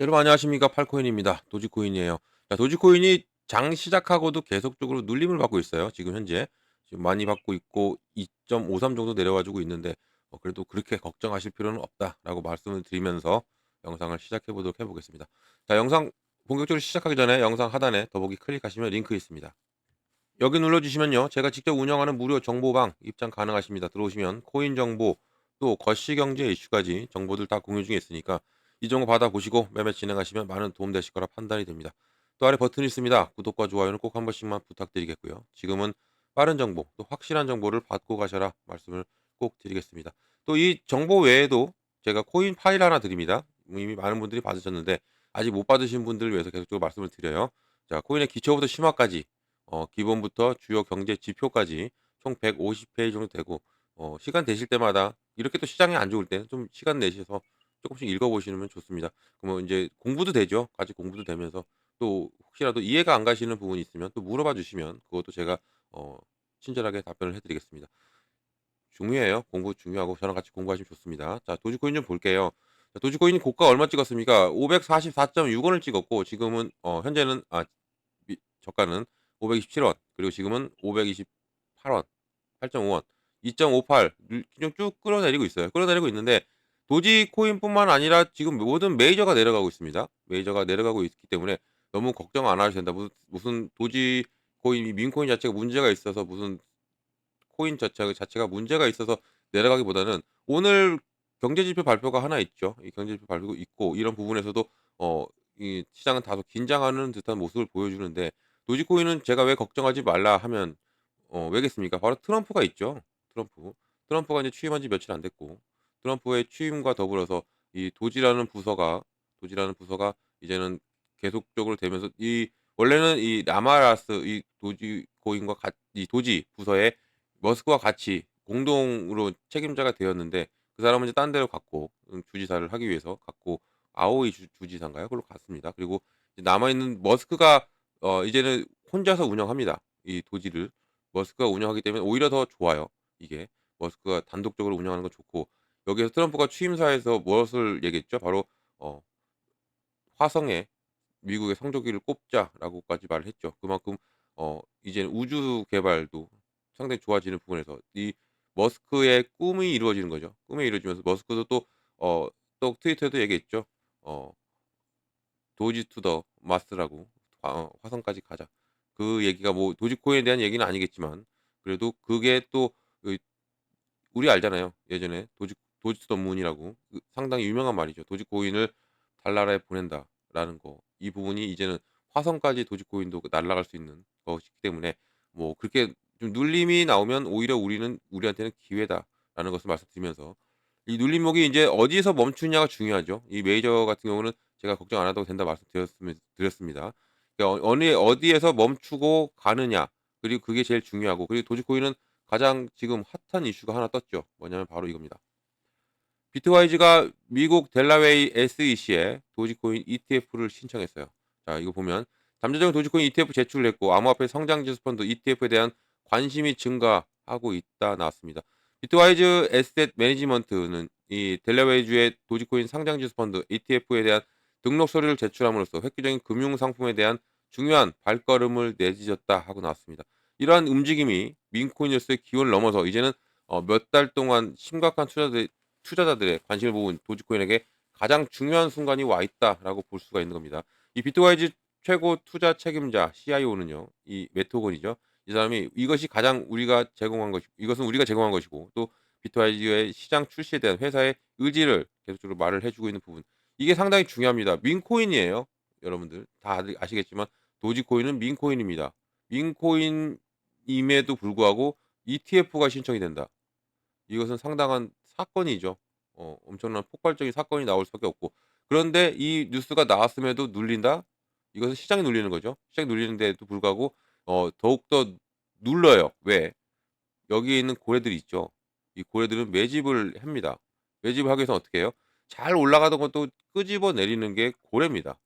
여러분 안녕하십니까 팔코인입니다. 도지코인이에요. 자, 도지코인이 장 시작하고도 계속적으로 눌림을 받고 있어요. 지금 현재 지금 많이 받고 있고 2.53 정도 내려가지고 있는데 어, 그래도 그렇게 걱정하실 필요는 없다라고 말씀을 드리면서 영상을 시작해 보도록 해보겠습니다. 자, 영상 본격적으로 시작하기 전에 영상 하단에 더보기 클릭하시면 링크 있습니다. 여기 눌러주시면요. 제가 직접 운영하는 무료 정보방 입장 가능하십니다. 들어오시면 코인 정보 또 거시경제 이슈까지 정보들 다 공유 중에 있으니까 이 정보 받아보시고 매매 진행하시면 많은 도움 되실 거라 판단이 됩니다. 또 아래 버튼이 있습니다. 구독과 좋아요는 꼭 한 번씩만 부탁드리겠고요. 지금은 빠른 정보 또 확실한 정보를 받고 가셔라 말씀을 꼭 드리겠습니다. 또 이 정보 외에도 제가 코인 파일 하나 드립니다. 이미 많은 분들이 받으셨는데 아직 못 받으신 분들을 위해서 계속적으로 말씀을 드려요. 자, 코인의 기초부터 심화까지 어, 기본부터 주요 경제 지표까지 총 150페이지 정도 되고 어, 시간 되실 때마다 이렇게 또 시장이 안 좋을 때는 좀 시간 내셔서 조금씩 읽어보시면 좋습니다. 그러면 이제 공부도 되죠. 같이 공부도 되면서 또 혹시라도 이해가 안 가시는 부분이 있으면 또 물어봐 주시면 그것도 제가 어, 친절하게 답변을 해드리겠습니다. 중요해요. 공부 중요하고 저랑 같이 공부하시면 좋습니다. 자, 도지코인 좀 볼게요. 자, 도지코인이 고가 얼마 찍었습니까? 544.6원을 찍었고 지금은 어, 현재는 아 미- 저가는 527원 그리고 지금은 528원 8.5원 2.58 그냥 쭉 끌어내리고 있어요. 끌어내리고 있는데 도지코인뿐만 아니라 지금 모든 메이저가 내려가고 있습니다. 메이저가 내려가고 있기 때문에 너무 걱정 안 하셔도 된다. 무슨, 도지코인, 민코인 자체가 문제가 있어서 무슨 코인 자체, 자체가 문제가 있어서 내려가기보다는 오늘 경제지표 발표가 하나 있죠. 이 경제지표 발표가 있고 이런 부분에서도 어, 이 시장은 다소 긴장하는 듯한 모습을 보여주는데 도지코인은 제가 왜 걱정하지 말라 하면 어, 왜겠습니까? 바로 트럼프가 있죠. 트럼프. 트럼프가 이제 취임한 지 며칠 안 됐고 트럼프의 취임과 더불어서 이 도지라는 부서가 도지라는 부서가 이제는 계속적으로 되면서 이 원래는 이 라마라스 이 도지코인과 같, 이 도지 부서에 머스크와 같이 공동으로 책임자가 되었는데 그 사람은 이제 딴 데로 갔고 음, 주지사를 하기 위해서 갔고 아오이 주, 주지사인가요? 그걸로 갔습니다. 그리고 이제 남아 있는 머스크가 어, 이제는 혼자서 운영합니다. 이 도지를 머스크가 운영하기 때문에 오히려 더 좋아요. 이게 머스크가 단독적으로 운영하는 건 좋고 여기에서 트럼프가 취임사에서 무엇을 얘기했죠? 바로 어, 화성에 미국의 성조기를 꼽자라고까지 말을 했죠. 그만큼 어, 이제는 우주 개발도 상당히 좋아지는 부분에서 이 머스크의 꿈이 이루어지는 거죠. 꿈이 이루어지면서 머스크도 또 어, 또 트위터에도 얘기했죠. 어, 도지 투더 마스라고 화, 화성까지 가자. 그 얘기가 뭐 도지코인에 대한 얘기는 아니겠지만 그래도 그게 또그 우리 알잖아요. 예전에 도지 도지 투더 문이라고 그 상당히 유명한 말이죠. 도지코인을 달나라에 보낸다라는 거. 이 부분이 이제는 화성까지 도지코인도 날아갈 수 있는 것이기 때문에 뭐 그렇게 좀 눌림이 나오면 오히려 우리는 우리한테는 기회다라는 것을 말씀드리면서 이 눌림목이 이제 어디에서 멈추냐가 중요하죠. 이 메이저 같은 경우는 제가 걱정 안 하셔도 된다 말씀드렸습니 드렸습니다. 그러니까 어 어느 어디에서 멈추고 가느냐 그리고 그게 제일 중요하고 그리고 도지코인은 가장 지금 핫한 이슈가 하나 떴죠. 뭐냐면 바로 이겁니다. 비트와이즈가 미국 델라웨이 SEC에 도지코인 ETF를 신청했어요. 자, 이거 보면 잠재적인 도지코인 ETF 제출을 했고 암호화폐 성장지수 펀드 ETF에 대한 관심이 증가하고 있다 나왔습니다. 비트와이즈 에셋 매니지먼트는 이 델라웨이주의 도지코인 상장지수 펀드 ETF에 대한 등록 서류를 제출함으로써 획기적인 금융 상품에 대한 중요한 발걸음을 내딛었다 하고 나왔습니다. 이러한 움직임이 민코인으로서의 기원을 넘어서 이제는 어, 몇 달 동안 심각한 투자들, 투자자들의 관심을 모은 도지코인에게 가장 중요한 순간이 와 있다라고 볼 수가 있는 겁니다. 이 비트와이즈 최고 투자 책임자 CIO는요, 이 메토건이죠. 이 사람이 이것이 가장 우리가 제공한 것이 이것은 우리가 제공한 것이고 또 비트와이즈의 시장 출시에 대한 회사의 의지를 계속적으로 말을 해주고 있는 부분 이게 상당히 중요합니다. 민코인이에요, 여러분들 다 아시겠지만 도지코인은 민코인입니다. 민코인임에도 불구하고 ETF가 신청이 된다. 이것은 상당한 사건이죠. 어, 엄청난 폭발적인 사건이 나올 수밖에 없고 그런데 이 뉴스가 나왔음에도 눌린다? 이것은 시장이 눌리는 거죠. 시장이 눌리는데도 불구하고 어, 더욱더 눌러요. 왜? 여기에 있는 고래들이 있죠. 이 고래들은 매집을 합니다. 매집을 하기 위해서 어떻게 해요? 잘 올라가던 것도 끄집어 내리는 게 고래입니다.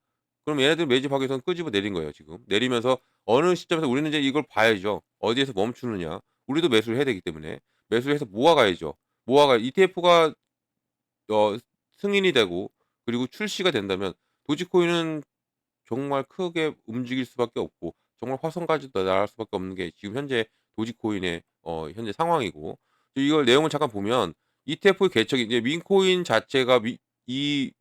그럼 얘네들 매집하기 위해서는 끄집어 내린 거예요, 지금. 내리면서 어느 시점에서 우리는 이제 이걸 봐야죠. 어디에서 멈추느냐. 우리도 매수를 해야 되기 때문에 매수를 해서 모아가야죠. 모아가 ETF가 어, 승인이 되고 그리고 출시가 된다면 도지코인은 정말 크게 움직일 수밖에 없고 정말 화성까지 날아갈 수밖에 없는 게 지금 현재 도지코인의 어 현재 상황이고 이걸 내용을 잠깐 보면 ETF 개척이 이제 민코인 자체가 미 이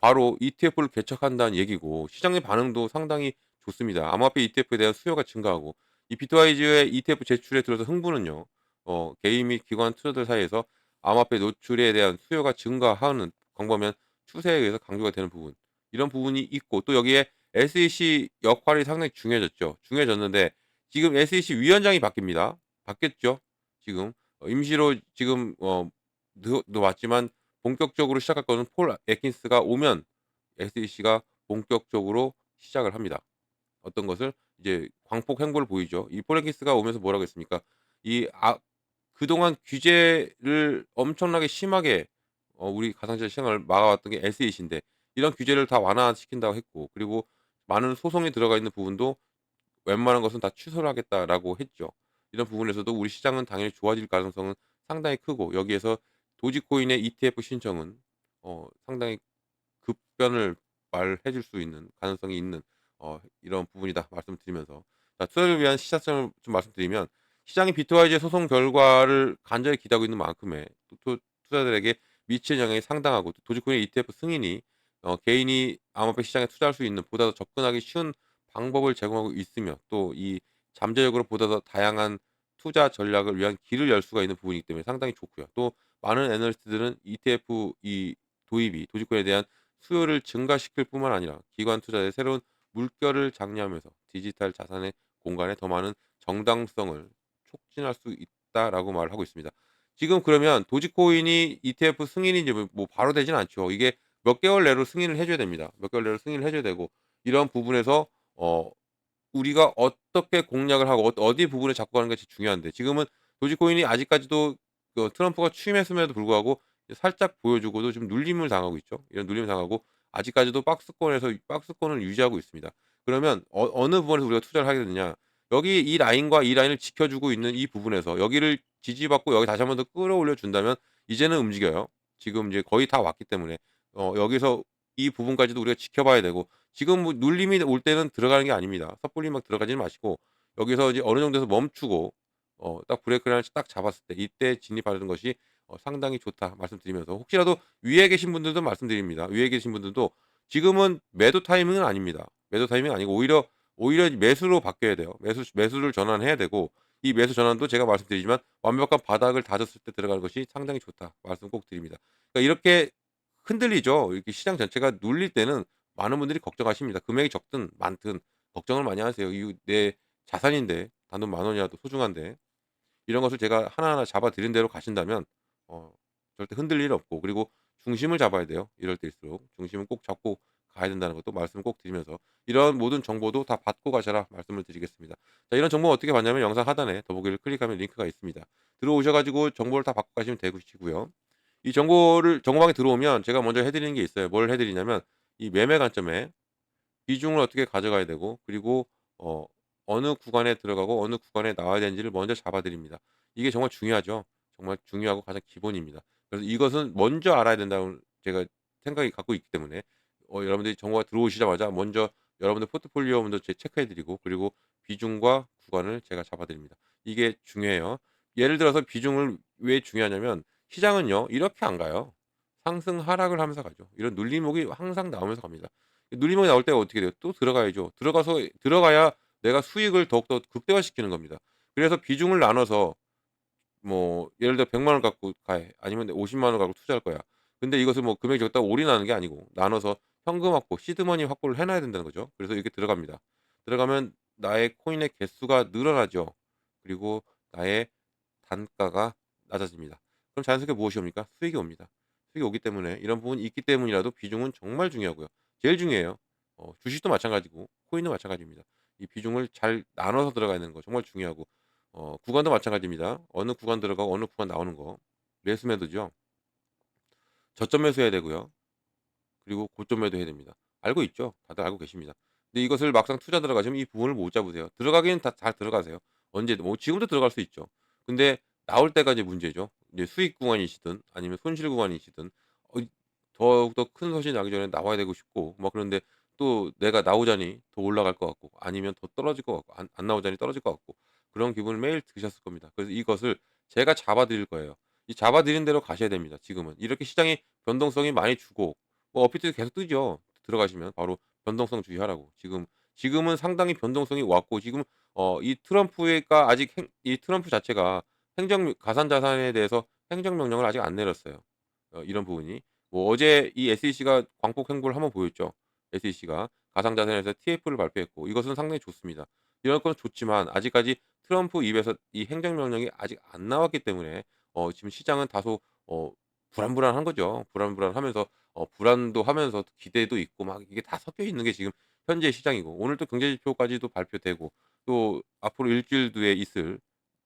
바로 ETF를 개척한다는 얘기고 시장의 반응도 상당히 좋습니다. 암호화폐 ETF에 대한 수요가 증가하고 이 비트와이즈의 ETF 제출에 들어서 흥분은요. 어 개인 및 기관 투자들 사이에서 암호화폐 노출에 대한 수요가 증가하는 광범위한 추세에 의해서 강조가 되는 부분. 이런 부분이 있고 또 여기에 SEC 역할이 상당히 중요해졌죠. 중요해졌는데 지금 SEC 위원장이 바뀝니다. 바뀌었죠. 지금 어 임시로 지금 어느너 왔지만 본격적으로 시작할 거는 폴 애킨스가 오면 SEC가 본격적으로 시작을 합니다. 어떤 것을 이제 광폭 행보를 보이죠. 이폴 애킨스가 오면서 뭐라고 했습니까? 이 아 그동안 규제를 엄청나게 심하게 어 우리 가상자산 시장을 막아왔던 게 SEC인데 이런 규제를 다 완화시킨다고 했고 그리고 많은 소송이 들어가 있는 부분도 웬만한 것은 다 취소를 하겠다라고 했죠. 이런 부분에서도 우리 시장은 당연히 좋아질 가능성은 상당히 크고 여기에서 도지코인의 ETF 신청은 어 상당히 급변을 말해 줄 수 있는 가능성이 있는 어 이런 부분이다 말씀드리면서 자 투자를 위한 시사점을 좀 말씀드리면 시장이 비트와이즈의 소송 결과를 간절히 기다리고 있는 만큼의 또투 투자자들에게 미치는 영향이 상당하고 도지코인의 ETF 승인이 어 개인이 암호화폐 시장에 투자할 수 있는 보다 더 접근하기 쉬운 방법을 제공하고 있으며 또 이 잠재적으로 보다 더 다양한 투자 전략을 위한 길을 열 수가 있는 부분이기 때문에 상당히 좋고요. 또 많은 애널리스트들은 ETF 이 도입이 도지코인에 대한 수요를 증가시킬 뿐만 아니라 기관 투자의 새로운 물결을 장려하면서 디지털 자산의 공간에 더 많은 정당성을 촉진할 수 있다라고 말을 하고 있습니다. 지금 그러면 도지코인이 ETF 승인이 이제 뭐 바로 되진 않죠. 이게 몇 개월 내로 승인을 해 줘야 됩니다. 몇 개월 내로 승인을 해 줘야 되고 이런 부분에서 어 우리가 어떻게 공략을 하고 어 어디 부분을 잡고 가는 것이 중요한데 지금은 도지코인이 아직까지도 그 트럼프가 취임했음에도 불구하고 살짝 보여주고도 좀 눌림을 당하고 있죠. 이런 눌림을 당하고 아직까지도 박스권에서 박스권을 유지하고 있습니다. 그러면 어 어느 부분에서 우리가 투자를 하게 되느냐. 여기 이 라인과 이 라인을 지켜주고 있는 이 부분에서 여기를 지지받고 여기 다시 한 번 더 끌어올려 준다면 이제는 움직여요. 지금 이제 거의 다 왔기 때문에 어 여기서 이 부분까지도 우리가 지켜봐야 되고 지금 뭐 눌림이 올 때는 들어가는 게 아닙니다. 섣불리 막 들어가지는 마시고 여기서 이제 어느 정도에서 멈추고 어 딱 브레이크 라인을 딱 잡았을 때 이때 진입하는 것이 어 상당히 좋다 말씀드리면서 혹시라도 위에 계신 분들도 말씀드립니다. 위에 계신 분들도 지금은 매도 타이밍은 아닙니다. 매도 타이밍이 아니고 오히려 오히려 매수로 바뀌어야 돼요. 매수 매수를 전환해야 되고 이 매수 전환도 제가 말씀드리지만 완벽한 바닥을 다졌을 때 들어가는 것이 상당히 좋다 말씀 꼭 드립니다. 그러니까 이렇게 흔들리죠. 이렇게 시장 전체가 눌릴 때는 많은 분들이 걱정하십니다. 금액이 적든 많든 걱정을 많이 하세요. 이거 내 자산인데 단돈 만 원이라도 소중한데 이런 것을 제가 하나하나 잡아 드린 대로 가신다면 어 절대 흔들릴 일 없고 그리고 중심을 잡아야 돼요. 이럴 때일수록. 중심은 꼭 잡고 가야 된다는 것도 말씀을 꼭 드리면서 이런 모든 정보도 다 받고 가셔라 말씀을 드리겠습니다. 자 이런 정보 어떻게 받냐면 영상 하단에 더보기를 클릭하면 링크가 있습니다. 들어오셔 가지고 정보를 다 받고 가시면 되시고요. 이 정보를 정보방에 들어오면 제가 먼저 해 드리는 게 있어요. 뭘 해 드리냐면 이 매매 관점에 비중을 어떻게 가져가야 되고 그리고 어 어느 구간에 들어가고 어느 구간에 나와야 되는지를 먼저 잡아 드립니다. 이게 정말 중요하죠. 정말 중요하고 가장 기본입니다. 그래서 이것은 먼저 알아야 된다고 제가 생각이 갖고 있기 때문에 어 여러분들이 정보가 들어오시자마자 먼저 여러분들 포트폴리오 먼저 제 체크해 드리고 그리고 비중과 구간을 제가 잡아 드립니다. 이게 중요해요. 예를 들어서 비중을 왜 중요하냐면 시장은요. 이렇게 안 가요. 상승 하락을 하면서 가죠. 이런 눌림목이 항상 나오면서 갑니다. 눌림목이 나올 때가 어떻게 돼요? 또 들어가야죠. 들어가서 들어가야 내가 수익을 더욱더 극대화시키는 겁니다. 그래서 비중을 나눠서 뭐 예를 들어 1 0 0만 원 갖고 가 아니면 5 0만 원 갖고 투자할 거야. 근데 이것을 뭐 금액이 적다고 올인하는 게 아니고 나눠서 현금 확보, 시드머니 확보를 해 놔야 된다는 거죠. 그래서 이렇게 들어갑니다. 들어가면 나의 코인의 개수가 늘어나죠. 그리고 나의 단가가 낮아집니다. 그럼 자연스럽게 무엇이 옵니까? 수익이 옵니다. 수익이 오기 때문에 이런 부분이 있기 때문이라도 비중은 정말 중요하고요. 제일 중요해요. 어 주식도 마찬가지고 코인도 마찬가지입니다. 이 비중을 잘 나눠서 들어가야 되는 거 정말 중요하고 어 구간도 마찬가지입니다. 어느 구간 들어가고 어느 구간 나오는 거. 매수 매도죠. 저점 매수해야 되고요. 그리고 고점 매도해야 됩니다. 알고 있죠. 다들 알고 계십니다. 근데 이것을 막상 투자 들어가시면 이 부분을 못 잡으세요. 들어가기는 다 잘 들어가세요. 언제든 뭐 지금도 들어갈 수 있죠. 근데 나올 때가 이제 문제죠. 이제 수익 구간이시든 아니면 손실 구간이시든 어 더욱더 큰 손실이 나기 전에 나와야 되고 싶고 막 그런데 또 내가 나오자니 더 올라갈 것 같고 아니면 더 떨어질 것 같고 안 안 나오자니 떨어질 것 같고 그런 기분을 매일 드셨을 겁니다. 그래서 이것을 제가 잡아 드릴 거예요. 이 잡아 드린 대로 가셔야 됩니다 지금은. 이렇게 시장이 변동성이 많이 주고 뭐 업비트도 계속 뜨죠. 들어가시면 바로 변동성 주의하라고. 지금 지금은 상당히 변동성이 왔고 지금 어 이 트럼프가 아직 행 이 트럼프 자체가 행정 가산 자산에 대해서 행정 명령을 아직 안 내렸어요. 어 이런 부분이. 뭐 어제 이 SEC가 광폭 행보를 한번 보였죠. SEC가 가상 자산에서 TF를 발표했고 이것은 상당히 좋습니다. 이런 건 좋지만 아직까지 트럼프 입에서 이 행정 명령이 아직 안 나왔기 때문에 어 지금 시장은 다소 어 불안불안한 거죠. 불안불안하면서 어 불안도 하면서 기대도 있고 막 이게 다 섞여 있는 게 지금 현재 시장이고 오늘 또 경제 지표까지도 발표되고 또 앞으로 일 주일 뒤에 있을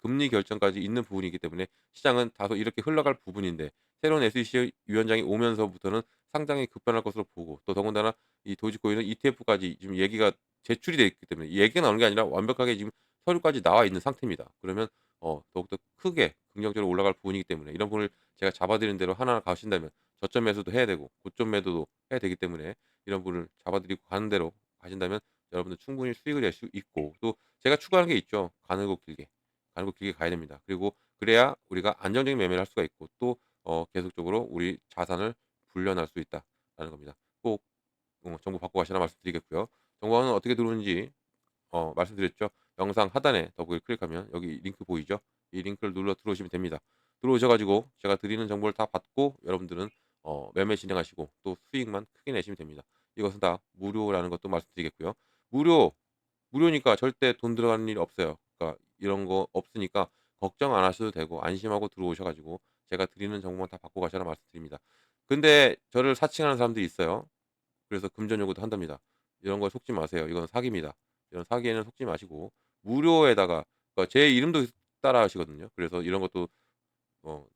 금리 결정까지 있는 부분이기 때문에 시장은 다소 이렇게 흘러갈 부분인데 새로운 SEC 위원장이 오면서부터는 상당히 급변할 것으로 보고 또 더군다나 이 도지코인은 ETF까지 지금 얘기가 제출이 돼 있기 때문에 얘기가 나오는 게 아니라 완벽하게 지금 서류까지 나와 있는 상태입니다. 그러면 어 더욱더 크게 긍정적으로 올라갈 부분이기 때문에 이런 부분을 제가 잡아 드린 대로 하나하나 가신다면 저점 매수도 해야 되고 고점 매도도 해야 되기 때문에 이런 부분을 잡아 드리고 가는 대로 가신다면 여러분들 충분히 수익을 낼 수 있고 또 제가 추가하는 게 있죠. 가늘고 길게. 가늘고 길게 가야 됩니다. 그리고 그래야 우리가 안정적인 매매를 할 수가 있고 또 어 계속적으로 우리 자산을 불려날 수 있다라는 겁니다. 꼭 어 정보 받고 가시라 말씀드리겠고요. 정보는 어떻게 들어오는지 어 말씀드렸죠. 영상 하단에 더보기를 클릭하면 여기 링크 보이죠? 이 링크를 눌러 들어오시면 됩니다. 들어오셔 가지고 제가 드리는 정보를 다 받고 여러분들은 어 매매 진행하시고 또 수익만 크게 내시면 됩니다. 이것은 다 무료라는 것도 말씀드리겠고요. 무료, 무료니까 절대 돈 들어가는 일이 없어요. 그러니까 이런 거 없으니까 걱정 안 하셔도 되고 안심하고 들어오셔 가지고 제가 드리는 정보만 다 받고 가시라 말씀드립니다. 근데 저를 사칭하는 사람들이 있어요. 그래서 금전 요구도 한답니다. 이런 거에 속지 마세요. 이건 사기입니다. 이런 사기에는 속지 마시고 무료에다가 그러니까 제 이름도 따라 하시거든요. 그래서 이런 것도 어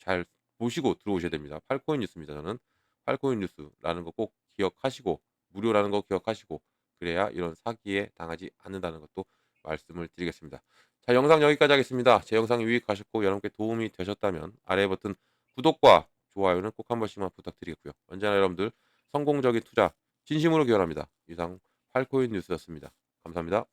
잘 보시고 들어오셔야 됩니다. 팔코인 뉴스입니다 저는. 팔코인 뉴스라는 거 꼭 기억하시고 무료라는 거 기억하시고 그래야 이런 사기에 당하지 않는다는 것도 말씀을 드리겠습니다. 자 영상 여기까지 하겠습니다. 제 영상이 유익하셨고 여러분께 도움이 되셨다면 아래 버튼 구독과 좋아요는 꼭 한 번씩만 부탁드리겠고요. 언제나 여러분들 성공적인 투자 진심으로 기원합니다. 이상 팔코인 뉴스였습니다. 감사합니다.